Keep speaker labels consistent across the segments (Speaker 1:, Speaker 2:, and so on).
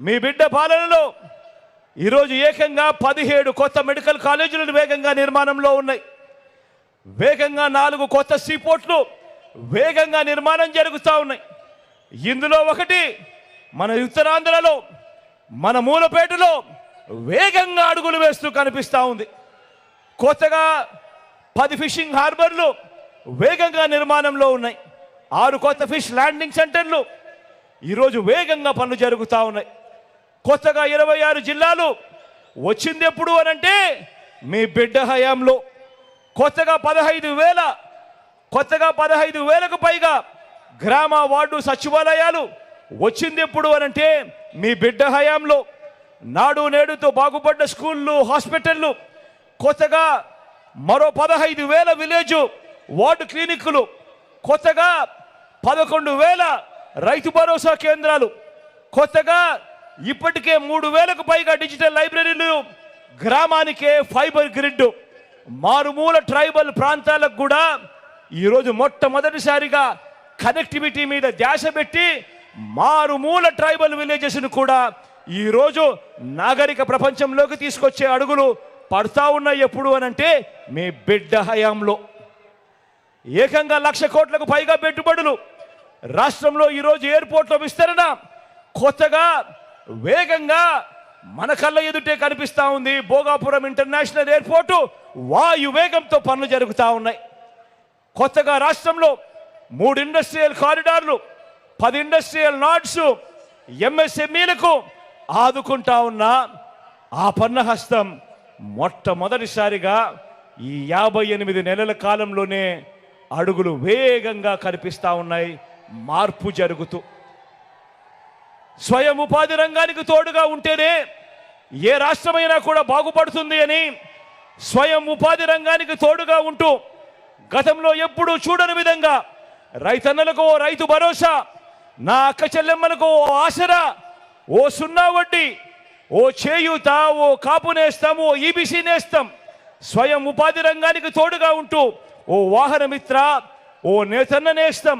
Speaker 1: మీ బిడ్డ పాలనలో ఈరోజు ఏకంగా పదిహేడు కొత్త మెడికల్ కాలేజీలు వేగంగా నిర్మాణంలో ఉన్నాయి. వేగంగా నాలుగు కొత్త సీపోర్ట్లు వేగంగా నిర్మాణం జరుగుతూ ఉన్నాయి. ఇందులో ఒకటి మన ఉత్తరాంధ్రలో మన మూలపేటలో వేగంగా అడుగులు వేస్తూ కనిపిస్తూ ఉంది. కొత్తగా పది ఫిషింగ్ హార్బర్లు వేగంగా నిర్మాణంలో ఉన్నాయి. ఆరు కొత్త ఫిష్ ల్యాండింగ్ సెంటర్లు ఈరోజు వేగంగా పనులు జరుగుతూ ఉన్నాయి. కొత్తగా ఇరవై ఆరు జిల్లాలు వచ్చింది ఎప్పుడు అనంటే మీ బిడ్డ హయాంలో. కొత్తగా పదహైదు వేల కొత్తగా పదహైదు వేలకు పైగా గ్రామ వార్డు సచివాలయాలు వచ్చింది ఎప్పుడు అనంటే మీ బిడ్డ హయాంలో. నాడు నేడుతో బాగుపడ్డ స్కూళ్ళు హాస్పిటళ్ళు కొత్తగా మరో పదహైదు వేల విలేజ్ వార్డు క్లినిక్లు కొత్తగా పదకొండు వేల రైతు భరోసా కేంద్రాలు కొత్తగా ఇప్పటికే మూడు వేలకు పైగా డిజిటల్ లైబ్రరీలు గ్రామానికే ఫైబర్ గ్రిడ్. మారుమూల ట్రైబల్ ప్రాంతాలకు కూడా ఈరోజు మొట్టమొదటిసారిగా కనెక్టివిటీ మీద ధ్యాస పెట్టి మారుమూల ట్రైబల్ విలేజెస్ను కూడా ఈరోజు నాగరిక ప్రపంచంలోకి తీసుకొచ్చే అడుగులు పడతా ఉన్నాయి ఎప్పుడు అనంటే మీ బిడ్డ హయాంలో. ఏకంగా లక్ష కోట్లకు పైగా పెట్టుబడులు. రాష్ట్రంలో ఈరోజు ఎయిర్పోర్ట్లో విస్తరణ. కొత్తగా వేగంగా మన కళ్ళ ఎదుటే కనిపిస్తూ ఉంది. భోగాపురం ఇంటర్నేషనల్ ఎయిర్పోర్టు వాయు వేగంతో పనులు జరుగుతూ ఉన్నాయి. కొత్తగా రాష్ట్రంలో మూడు ఇండస్ట్రియల్ కారిడార్లు పది ఇండస్ట్రియల్ నాట్స్ ఎంఎస్ఎంఈలకు ఆదుకుంటా ఉన్న ఆ పన్నహస్తం మొట్టమొదటిసారిగా ఈ యాభై ఎనిమిది నెలల కాలంలోనే అడుగులు వేగంగా కనిపిస్తా ఉన్నాయి. మార్పు జరుగుతూ స్వయం ఉపాధి రంగానికి తోడుగా ఉంటేనే ఏ రాష్ట్రమైనా కూడా బాగుపడుతుంది అని స్వయం ఉపాధి రంగానికి తోడుగా ఉంటూ గతంలో ఎప్పుడూ చూడని విధంగా రైతన్నలకు ఓ రైతు భరోసా నా అక్క చెల్లెమ్మలకు ఓ ఆసరా ఓ సున్నా వడ్డీ ఓ చేయూత ఓ కాపు నేస్తాం ఓ ఈబీసీ నేస్తాం. స్వయం ఉపాధి రంగానికి తోడుగా ఉంటూ ఓ వాహనమిత్ర ఓ నేతన్న నేస్తాం.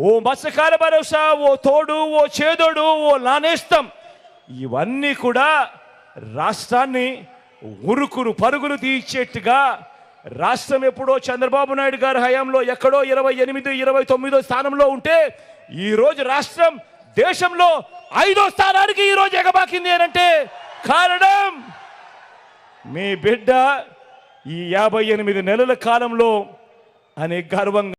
Speaker 1: ఓ మత్స్యకార భరోసా ఓ తోడు ఓ చేదోడు ఓ నానేస్తం ఇవన్నీ కూడా రాష్ట్రాన్ని ఉరుకురు పరుగులు తీర్చేట్టుగా రాష్ట్రం ఎప్పుడో చంద్రబాబు నాయుడు గారి హయాంలో ఎక్కడో ఇరవై ఎనిమిది ఇరవై తొమ్మిదో స్థానంలో ఉంటే ఈరోజు రాష్ట్రం దేశంలో ఐదో స్థానానికి ఈ రోజు ఎగబాకింది అంటే కారణం మీ బిడ్డ ఈ యాభై ఎనిమిది నెలల కాలంలో అనే గర్వంగా